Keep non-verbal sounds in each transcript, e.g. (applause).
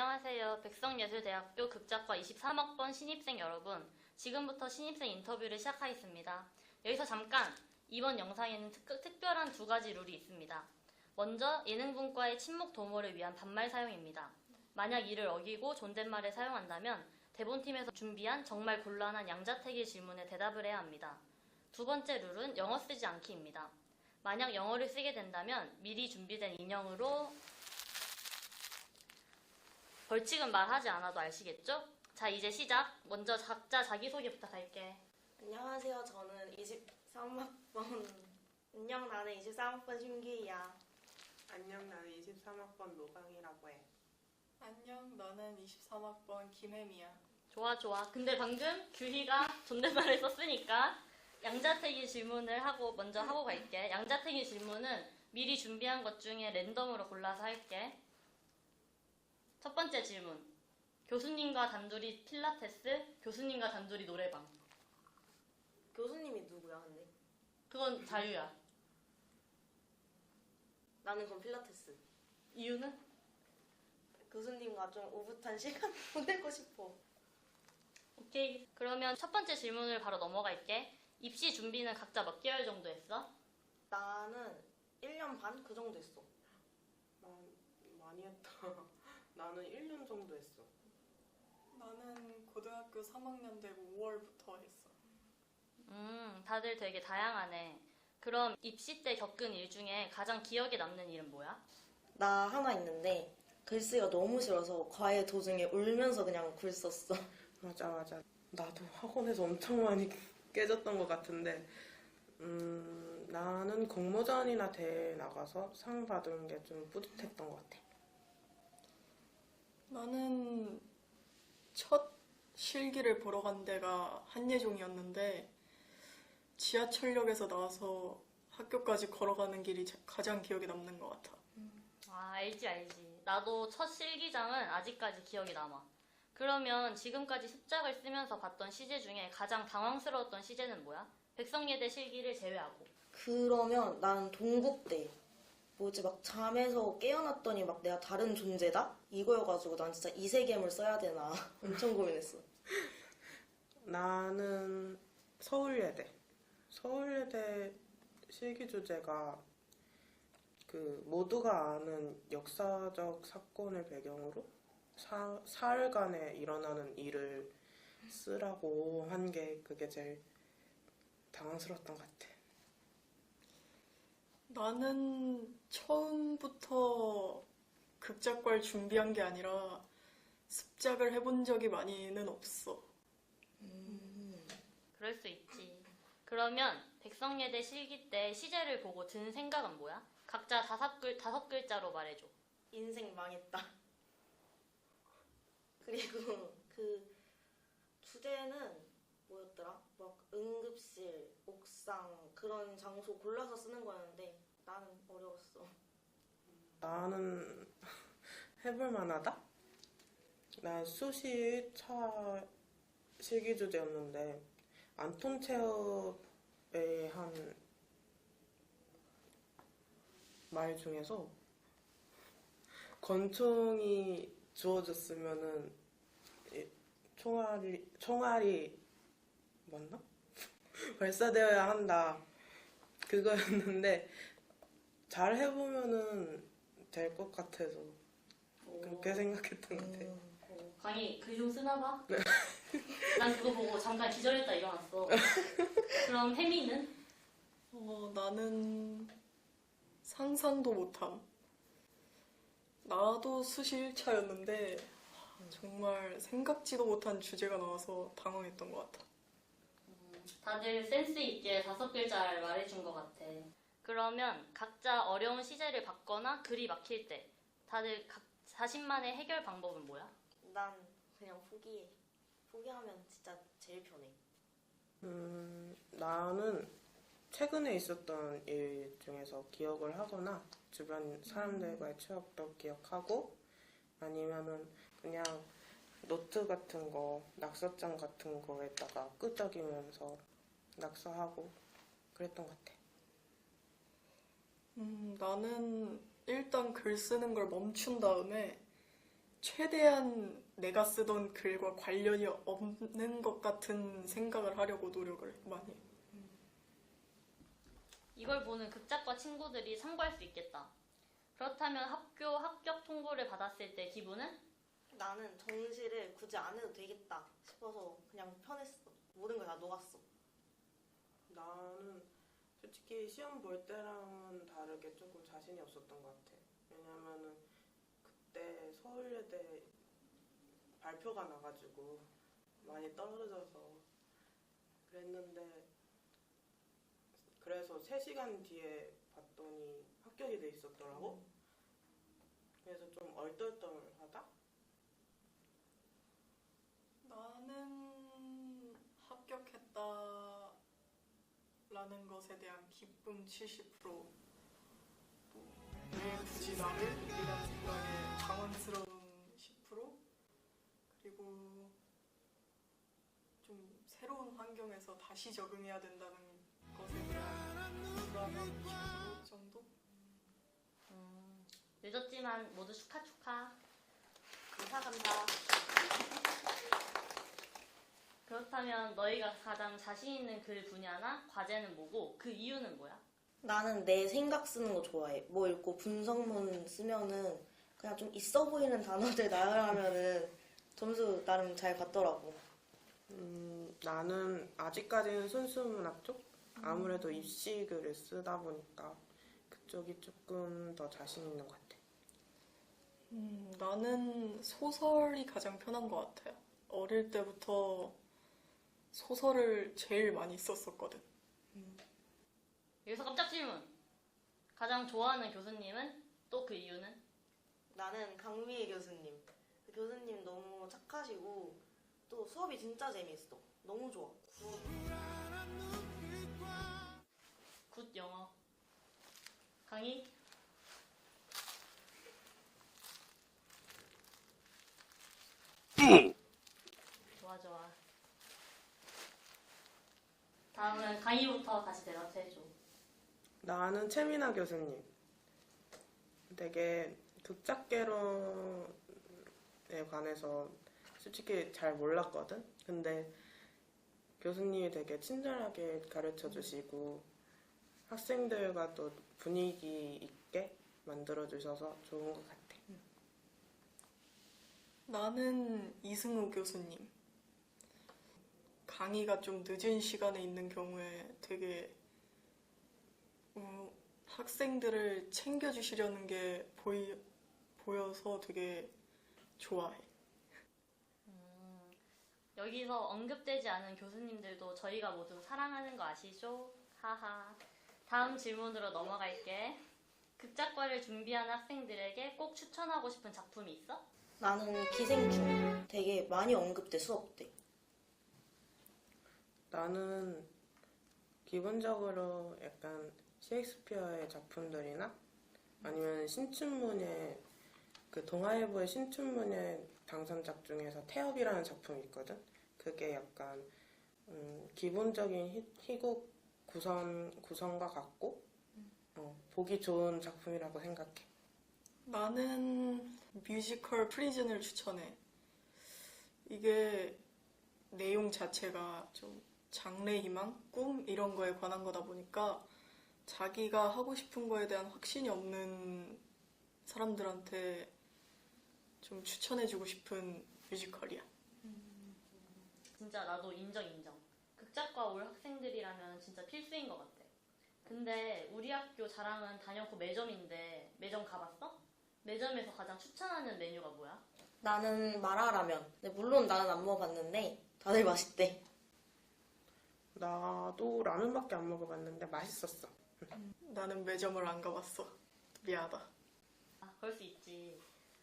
안녕하세요. 백성예술대학교 극작과 23학번 신입생 여러분. 지금부터 신입생 인터뷰를 시작하겠습니다. 여기서 잠깐 이번 영상에는 특, 특별한 두 가지 룰이 있습니다. 먼저 예능분과의 침묵 도모를 위한 반말 사용입니다. 만약 이를 어기고 존댓말을 사용한다면 대본팀에서 준비한 정말 곤란한 양자택일 질문에 대답을 해야 합니다. 두 번째 룰은 영어 쓰지 않기입니다. 만약 영어를 쓰게 된다면 미리 준비된 인형으로 벌칙은 말하지 않아도 아시겠죠? 자, 이제 시작. 먼저 각자 자기소개 부탁할게. 안녕하세요. 저는 23학번 안녕 나는 23학번 심기희야. 안녕, 나는 23학번 노강이라고 해. 안녕, 나는 23학번 김혜미야. 좋아, 좋아. 근데 방금 규희가 존댓말을 썼으니까 양자택일 질문을 하고 먼저 하고 갈게. 양자택일 질문은 미리 준비한 것 중에 랜덤으로 골라서 할게. 첫 번째 질문. 교수님과 단둘이 필라테스, 교수님과 단둘이 노래방. 교수님이 누구야 근데? 그건 자유야. 나는 그럼 필라테스. 이유는? 교수님과 좀 오붓한 시간 (laughs) 보내고 싶어. 오케이. 그러면 첫 번째 질문을 바로 넘어갈게. 입시 준비는 각자 몇 개월 정도 했어? 나는 1년 반 그 정도 했어. 난 많이 했다. 나는 1년 정도 했어. 나는 고등학교 3학년 되고 5월부터 했어. 음, 다들 되게 다양하네. 그럼 입시 때 겪은 일 중에 가장 기억에 남는 일은 뭐야? 나 하나 있는데 글쓰기가 너무 싫어서 과외 도중에 울면서 그냥 글 썼어. (laughs) 맞아, 맞아. 나도 학원에서 엄청 많이 깨졌던 것 같은데, 음, 나는 공모전이나 대회 나가서 상 받은 게 좀 뿌듯했던 것 같아. 나는 첫 실기를 보러 간 데가 한예종이었는데 지하철역에서 나와서 학교까지 걸어가는 길이 자- 가장 기억에 남는 것 같아. 아, 알지, 알지. 나도 첫 실기장은 아직까지 기억이 남아. 그러면 지금까지 습작을 쓰면서 봤던 시제 중에 가장 당황스러웠던 시제는 뭐야? 백성예대 실기를 제외하고. 그러면 나는 동국대. 뭐지 막 잠에서 깨어났더니 막 내가 다른 존재다? 이거여가지고 난 진짜 이세계물 써야 되나 (laughs) 엄청 고민했어. 나는 서울예대. 서울예대 실기 주제가 그 모두가 아는 역사적 사건을 배경으로 사, 사흘간에 일어나는 일을 쓰라고 한 게 그게 제일 당황스러웠던 것 같아. 나는 처음부터 극작과를 준비한 게 아니라 습작을 해본 적이 많이는 없어. 그럴 수 있지. 그러면 백성예대 실기 때 시제를 보고 든 생각은 뭐야? 각자 다섯, 글, 다섯 글자로 말해줘. 인생 망했다. (laughs) 그리고 그 주제는 뭐였더라? 막 응급실, 옥상 그런 장소 골라서 쓰는 거였는데 나는 어려웠어. 나는 해볼 만하다? 난 수시 1차 실기 주제였는데 안톤 체업의 한 말 중에서 권총이 주어졌으면은 이 총알이 총알이 맞나? 발사되어야 한다. 그거였는데 잘 해보면은 될 것 같아서 그렇게 생각했던 것 같아. 어, 강의 글 좀 쓰나 봐? (laughs) 난 그거 보고 잠깐 기절했다 일어났어. 그럼 혜미는? 어, 나는 상상도 못함. 나도 수시 1차였는데 정말 생각지도 못한 주제가 나와서 당황했던 것 같아. 다들 센스 있게 다섯 글자를 말해준 것 같아. 그러면 각자 어려운 시제를 받거나 글이 막힐 때 다들 각 자신만의 해결 방법은 뭐야? 난 그냥 포기해. 포기하면 진짜 제일 편해. 음, 나는 최근에 있었던 일 중에서 기억을 하거나 주변 사람들과의 추억도 기억하고 아니면은 그냥 노트 같은 거, 낙서장 같은 거에다가 끄적이면서 낙서하고 그랬던 것 같아. 음, 나는 일단 글 쓰는 걸 멈춘 다음에 최대한 내가 쓰던 글과 관련이 없는 것 같은 생각을 하려고 노력을 많이. 해. 이걸 보는 극작과 친구들이 참고할 수 있겠다. 그렇다면 학교 합격 통보를 받았을 때 기분은? 나는 정시를 굳이 안 해도 되겠다 싶어서 그냥 편했어. 모든 걸 다 녹았어. 나는 솔직히 시험 볼 때랑은 다르게 조금 자신이 없었던 것 같아. 왜냐면은 그때 서울예대 발표가 나가지고 많이 떨어져서 그랬는데 그래서 3시간 뒤에 봤더니 합격이 돼 있었더라고. 그래서 좀 얼떨떨하다? 나는 합격했다 라는 것에 대한 기쁨 70%, 왜 굳이 나를? 이라는 생각에 당황스러운 10%, 그리고 좀 새로운 환경에서 다시 적응해야 된다는 것에 대한 불안함 10% 정도? 음, 늦었지만 모두 축하 축하. 감사 감사. 그렇다면 너희가 가장 자신 있는 글 분야나 과제는 뭐고 그 이유는 뭐야? 나는 내 생각 쓰는 거 좋아해. 뭐 읽고 분석문 쓰면은 그냥 좀 있어 보이는 단어들 나열하면은 점수 나름 잘 받더라고. 음, 나는 아직까지는 순수 문학 쪽? 아무래도 입시 글을 쓰다 보니까 그쪽이 조금 더 자신 있는 것 같아. 음, 나는 소설이 가장 편한 것 같아요. 어릴 때부터 소설을 제일 많이 썼었거든. 여기서 깜짝 질문. 가장 좋아하는 교수님은 또 그 이유는? 나는 강미애 교수님. 그 교수님 너무 착하시고 또 수업이 진짜 재밌어. 너무 좋아. 굿 영어. 강의? 좋아 좋아. 다음은 강의부터 다시 대답해줘. 나는 최민아 교수님. 되게 극작개론에 관해서 솔직히 잘 몰랐거든. 근데 교수님이 되게 친절하게 가르쳐 주시고 학생들과 또 분위기 있게 만들어 주셔서 좋은 것 같아. 나는 이승우 교수님. 강의가 좀 늦은 시간에 있는 경우에 되게 어, 학생들을 챙겨주시려는 게 보이, 보여서 되게 좋아해. 음, 여기서 언급되지 않은 교수님들도 저희가 모두 사랑하는 거 아시죠? 하하. 다음 질문으로 넘어갈게. 극작과를 준비하는 학생들에게 꼭 추천하고 싶은 작품이 있어? 나는 기생충 되게 많이 언급돼 수업 때. 나는 기본적으로 약간 셰익스피어의 작품들이나 아니면 신춘문예 그 동아일보의 신춘문예 당선작 중에서 태엽이라는 작품이 있거든. 그게 약간 음, 기본적인 희, 희곡 구성 구성과 같고 어, 보기 좋은 작품이라고 생각해. 나는 뮤지컬 프리즌을 추천해. 이게 내용 자체가 좀 장래 희망, 꿈 이런 거에 관한 거다 보니까 자기가 하고 싶은 거에 대한 확신이 없는 사람들한테 좀 추천해주고 싶은 뮤지컬이야. 진짜 나도 인정 인정. 극작과 올 학생들이라면 진짜 필수인 것 같아. 근데 우리 학교 자랑은 단연코 매점인데 매점 가봤어? 매점에서 가장 추천하는 메뉴가 뭐야? 나는 마라라면. 근데 물론 나는 안 먹어봤는데 다들 맛있대. 나도 라면밖에 안 먹어봤는데 맛있었어. 나는 매점을 안 가봤어. 미안하다. 아, 그럴 수 있지.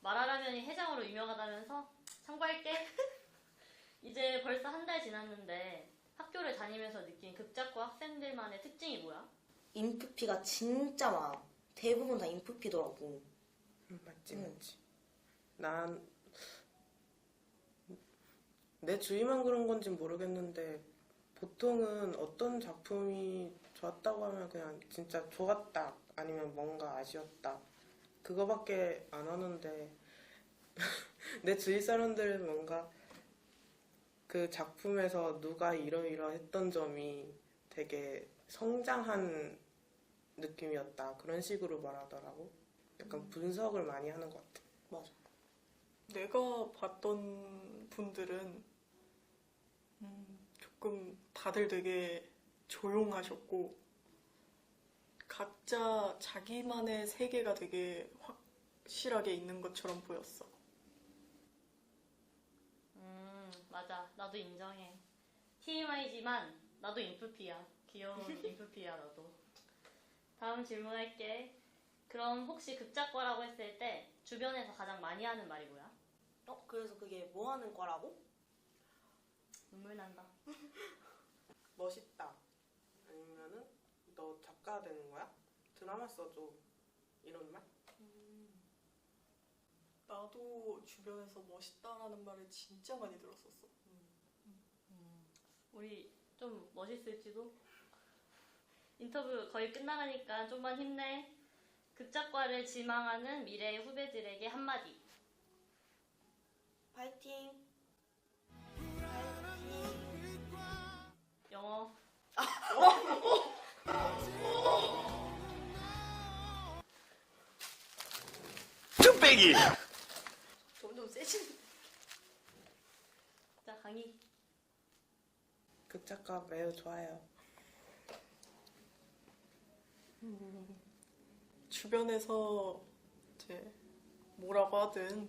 마라라면이 해장으로 유명하다면서 참고할게. (laughs) 이제 벌써 한 달 지났는데 학교를 다니면서 느낀 극작과 학생들만의 특징이 뭐야? 인프피가 진짜 많아. 대부분 다 인프피더라고. 음, 맞지 응. 맞지. 난 내 주위만 그런 건지 모르겠는데 보통은 어떤 작품이 좋았다고 하면 그냥 진짜 좋았다 아니면 뭔가 아쉬웠다 그거밖에 안 하는데 (laughs) 내 주위 사람들은 뭔가 그 작품에서 누가 이러이러했던 점이 되게 성장한 느낌이었다 그런 식으로 말하더라고. 약간 분석을 많이 하는 것 같아. 맞아. 내가 봤던 분들은 음, 조금 다들 되게 조용하셨고 각자 자기만의 세계가 되게 확실하게 있는 것처럼 보였어. 음, 맞아. 나도 인정해. TMI지만 나도 인프피야. 귀여운 (laughs) 인프피야, 나도. 다음 질문할게. 그럼 혹시 극작과라고 했을 때 주변에서 가장 많이 하는 말이 뭐야? 어? 그래서 그게 뭐 하는 거라고? 눈물 난다. (laughs) 멋있다. 아니면은 너 작가 되는 거야? 드라마 써줘. 이런 말? 나도 주변에서 멋있다라는 말을 진짜 많이 들었었어. 우리 좀 멋있을지도? 인터뷰 거의 끝나가니까 좀만 힘내. 극작과를 지망하는 미래의 후배들에게 한마디. 파이팅! 어. 뚝배기 점점 세지는 자, 강의. 극작가 매우 좋아요. 주변에서 이제 뭐라고 하든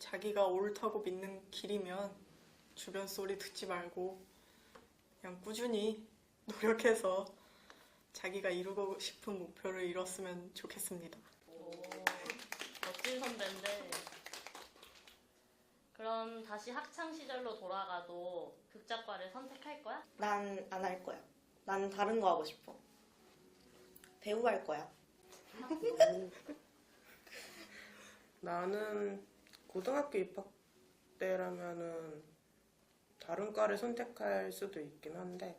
자기가 옳다고 믿는 길이면 주변 소리 듣지 말고 그냥 꾸준히 노력해서 자기가 이루고 싶은 목표를 이뤘으면 좋겠습니다. 오, 멋진 선배인데. 그럼 다시 학창 시절로 돌아가도 극작과를 선택할 거야? 난 안 할 거야. 난 다른 거 하고 싶어. 배우 할 거야. (laughs) 나는 고등학교 입학 때라면은 다른 과를 선택할 수도 있긴 한데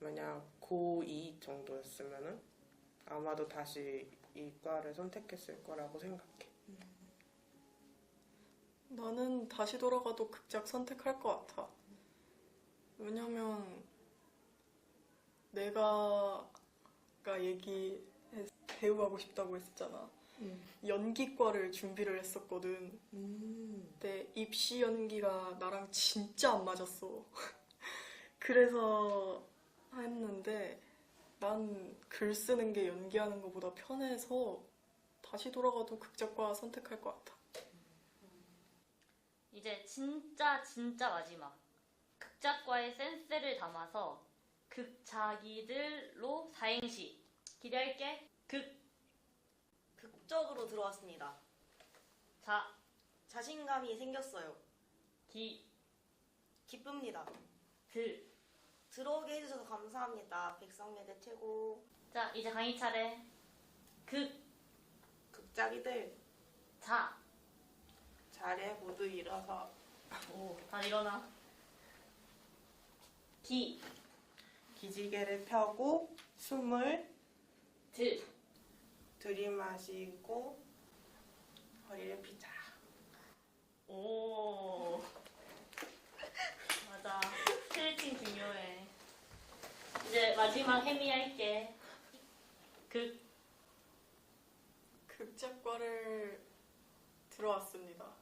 만약 고2 정도였으면은 아마도 다시 이 과를 선택했을 거라고 생각해. 나는 다시 돌아가도 극작 선택할 것 같아. 왜냐면 내가 아까 얘기 배우 하고 싶다고 했었잖아. 음. 연기과를 준비를 했었거든. 음. 근데 입시 연기가 나랑 진짜 안 맞았어. (laughs) 그래서 했는데 난 글 쓰는 게 연기하는 것보다 편해서 다시 돌아가도 극작과 선택할 것 같아. 이제 진짜 진짜 마지막. 극작과의 센스를 담아서 극자기들로 사행시. 기대할게. 극, 극적으로 들어왔습니다. 자, 자신감이 생겼어요. 기, 기쁩니다. 들. 들어오게 해주셔서 감사합니다. 백성예대 최고. 자, 이제 강의 차례. 극, 극작이들 자. 자리에 모두 일어서 오, 다 일어나. 기, 기지개를 펴고 숨을 들. 들이마시고 허리를 펴자. 오. (laughs) 맞아. 스트레칭 중요해. 이제 마지막 해미 할게. 극, 극작과를 들어왔습니다.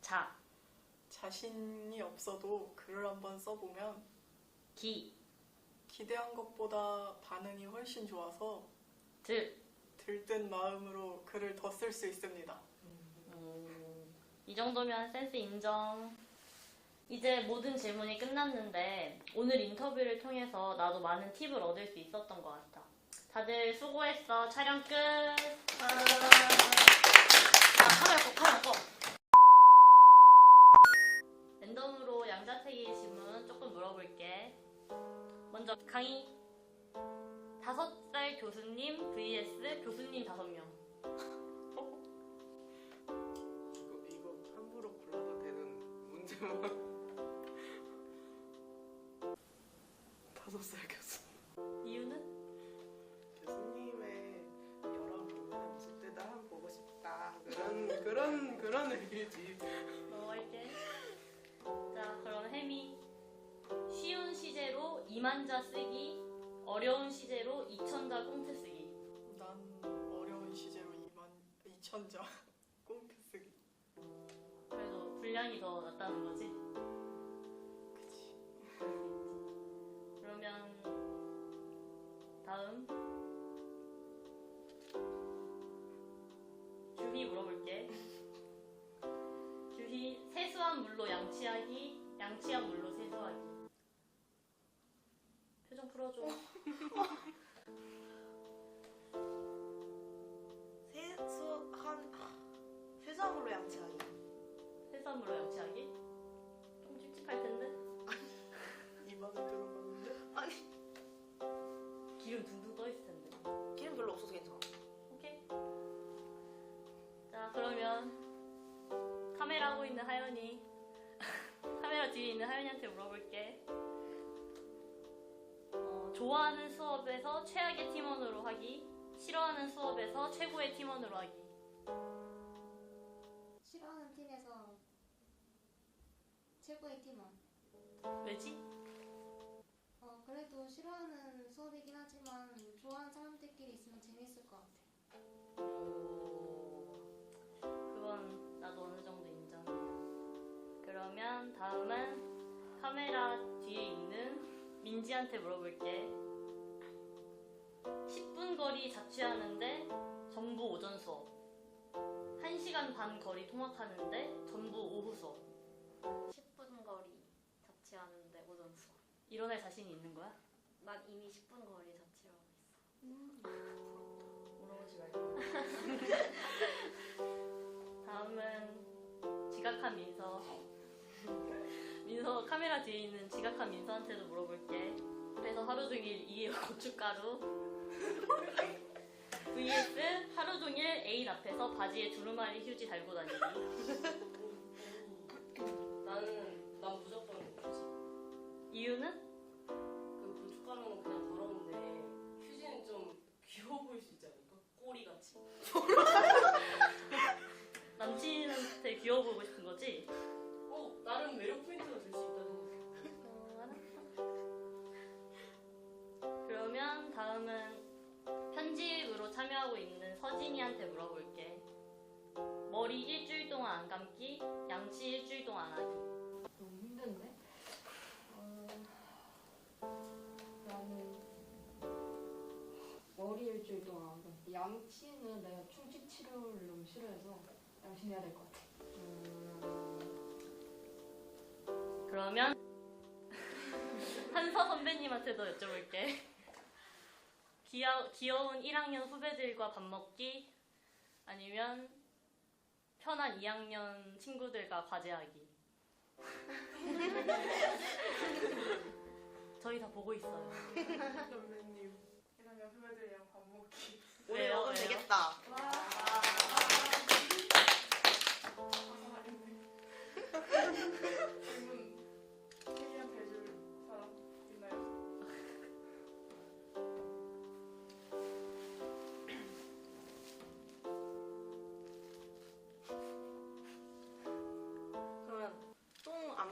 자. 자신이 없어도 글을 한번 써보면 기, 기대한 것보다 반응이 훨씬 좋아서 들. 들뜬 마음으로 글을 더 쓸 수 있습니다. 이 정도면 센스 인정. 이제 모든 질문이 끝났는데 오늘 인터뷰를 통해서 나도 많은 팁을 얻을 수 있었던 것 같아. 다들 수고했어. 촬영 끝. 시제로 2만자 쓰기, 어려운 시제로 2천자 꽁트 쓰기. 난 어려운 시제로 2만 2천자 (laughs) 꽁트 쓰기. 그래도 분량이 더 낫다는 거지. 그치. 그러면 다음 규희 물어볼게. (laughs) 규희 세수한 물로 양치하기, 양치한 물로. 표정 풀어줘. (laughs) 세수한 세수함으로 양치하기. 물로 양치하기? 좀 찝찝할 텐데. 입안에 들어갔는데 아니 기름 둥둥 떠 있을 텐데. 기름 별로 없어서 괜찮아. 오케이. 자, 그러면 카메라 하고 있는 하연이 (laughs) 카메라 뒤에 있는 하연이한테 물어볼게. 어, 좋아하는 수업에서 최악의 팀원으로 하기, 싫어하는 수업에서 최고의 팀원으로 하기. 싫어하는 팀에서 최고의 팀원. 왜지? 어, 그래도 싫어하는 수업이긴 하지만 좋아하는 사람들끼리 있으면 재밌을 것 같아. 그건 나도 어느 정도 인정이야. 그러면 다음은 카메라 뒤에 있는 민지한테 물어볼게. 10분 거리 자취하는데 전부 오전 수업. 1시간 반 거리 통학하는데 전부 오후 수업. 10분 거리 자취하는데 오전 수업. 일어날 자신이 있는 거야? 난 이미 10분 거리 자취하고 있어. 물어보지 말고. (laughs) 다음은 지각한 민서. 민서 카메라 뒤에 있는 지각한 민서한테도 물어볼게. 그래서 하루 종일 이에 (laughs) 고춧가루. (laughs) vs 하루 종일 애인 앞에서 바지에 두루마리 휴지 달고 다니기. (laughs) 나는 난 무조건 휴지. 이유는 그 고춧가루는 그냥 더러운데 휴지는 좀 귀여워 보일 수 있지 않을까? 꼬리 같이. 남친한테 귀여워 보이고 싶은 거지? 어 나름 매력 포인트가 될 수 있다는 거. 어, 알았어. 그러면 다음은 편집으로 참여하고 있는 서진이한테 물어볼게. 머리 일주일 동안 안 감기, 양치 일주일 동안 안 하기. 너무 힘든데? 어, 나는 머리 일주일 동안 안 감기. 양치는 내가 충치 치료를 너무 싫어해서 양치해야 될 것 같아. 그러면 (laughs) 한서 선배님한테도 여쭤볼게. 귀여, 귀여운 1학년 후배들과 밥 먹기 아니면 편한 2학년 친구들과 과제하기. (laughs) 저희 다 보고 있어요. 선배님. 이러면 후배들이랑 밥 먹기. 왜요? 먹으면 왜요? 되겠다. 질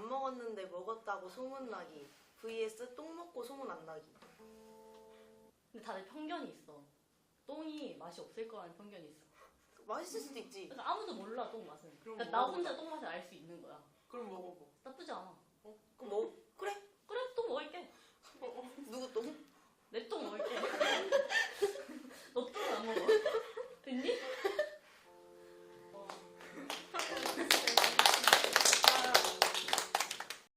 안 먹었는데 먹었다고 소문나기. vs 똥 먹고 소문 안 나기. 근데 다들 편견이 있어. 똥이 맛이 없을 거라는 편견이 있어. 맛있을 수도 있지. 그러니까 아무도 몰라 똥 맛은. 그럼 그러니까 나 먹어보자. 혼자 똥 맛을 알 수 있는 거야. 그럼 먹어봐 나쁘지 않아.